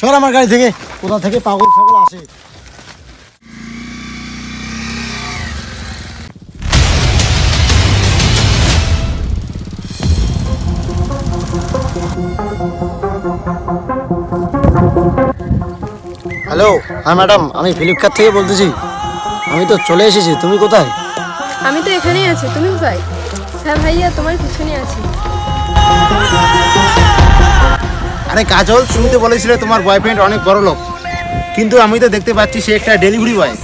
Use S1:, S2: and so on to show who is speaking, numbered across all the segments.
S1: সর আমার গাড়ি থেকে। কোথা থেকে পাগল ছাগল আসে? হ্যালো হ্যাঁ ম্যাডাম, আমি ফ্লিপকার্ট থেকে বলতেছি। আমি তো চলে এসেছি, তুমি কোথায়?
S2: আমি তো এখানেই আছি, তুমি কোথায়? হ্যাঁ ভাইয়া, তোমার পিছনে আছি।
S3: আরে কাজল শুনতে বলেছিলে তোমার বয়ফ্রেন্ড অনেক বড় লোক। কিন্তু আমি তো দেখতে পাচ্ছি সে একটা ডেলিভারি বয়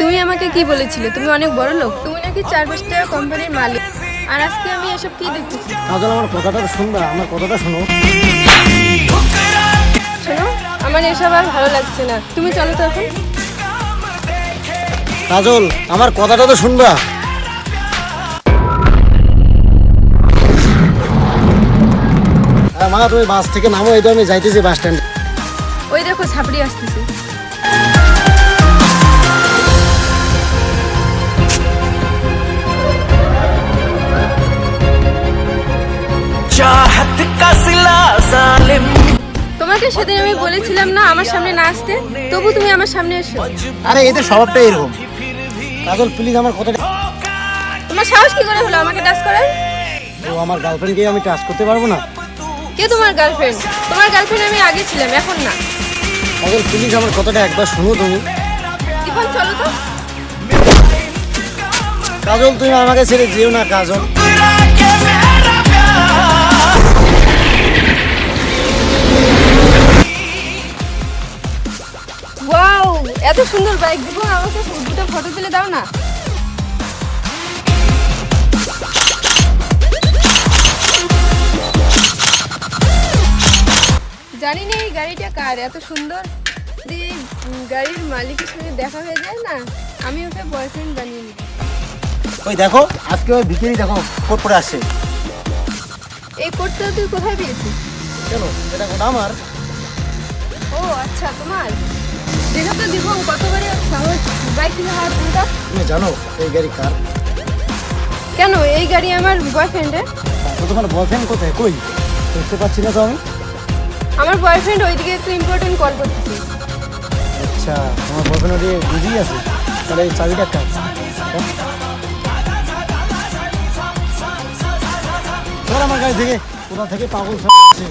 S2: তুমি আমাকে কি বলেছিলে? তুমি অনেক বড় লোক। তুমি নাকি চার পাঁচ কোম্পানির মালিক। আর আজকে আমি এসব কি দেখতেছি?
S1: কাজল আমার কথাটা শুনবা আমার কথাটা শোনো।
S2: শোনো আমার এসব আর ভালো লাগছে না। তুমি চলো তো এখন।
S1: কাজল আমার কথাটা তো শুনবা। মা তুমি বাস থেকে নামো এই আমি যাইতেছি বাস স্ট্যান্ড
S2: ওই দেখো ছাপড়ি আসতেছে। তোমাকে সেদিন আমি বলেছিলাম না আমার সামনে না আসতে তবু তুমি আমার সামনে এসো।
S3: আরে এদের স্বভাবটা এরকম।
S1: কাজল প্লিজ আমার কথাটা
S2: তোমার সাহস কি করে হলো আমাকে টাচ করার?
S1: ও আমার গার্লফ্রেন্ডকে আমি টাচ করতে পারব না?
S2: কে তোমার গার্লফ্রেন্ড তোমার গার্লফ্রেন্ড আমি আগে ছিলাম এখন না।
S1: পাগল প্লিজ আমার কথাটা একবার শুনো তুমি।
S2: এখন চলো তো।
S1: কাজল তুমি আমাকে ছেড়ে দিও না কাজল।
S2: ওয়াও এত সুন্দর বাইক দিব আমাকে দুটো ফটো তুলে দাও না। জানি না এই গাড়িটা কার এত সুন্দর। যদি গাড়ির মালিকের সঙ্গে দেখা হয়ে যায় না আমি ওকে বয়ফ্রেন্ড বানিয়ে নিই
S3: ওই দেখো আজকে ওই বিকেলই দেখো কোট পরে আসছে।
S2: এই কোটটা তুই কোথায় পেয়েছিস?
S1: কেন? এটা কোটা আমার?
S2: ও আচ্ছা তোমার। দেখো তো দিব কতবারে সাহস বাইক কিনে উল্টা
S1: তুমি জানো এই গাড়ি কার?
S2: কেন? এই গাড়ি আমার বয়ফ্রেন্ডের
S1: তো তোমার বয়ফ্রেন্ড কোথায়? কই? দেখতে পাচ্ছি না তো আমি।
S2: আমার বয়ফ্রেন্ড ওইদিকে একটু ইম্পর্টেন্ট কল করতেছে।
S1: আচ্ছা আমার বয়ফ্রেন্ড ওদিকে বিজি আছে? তাহলে এই চাবিটা কাজ আমার কাছ থেকে, কোথা থেকে পাগল সব আসে?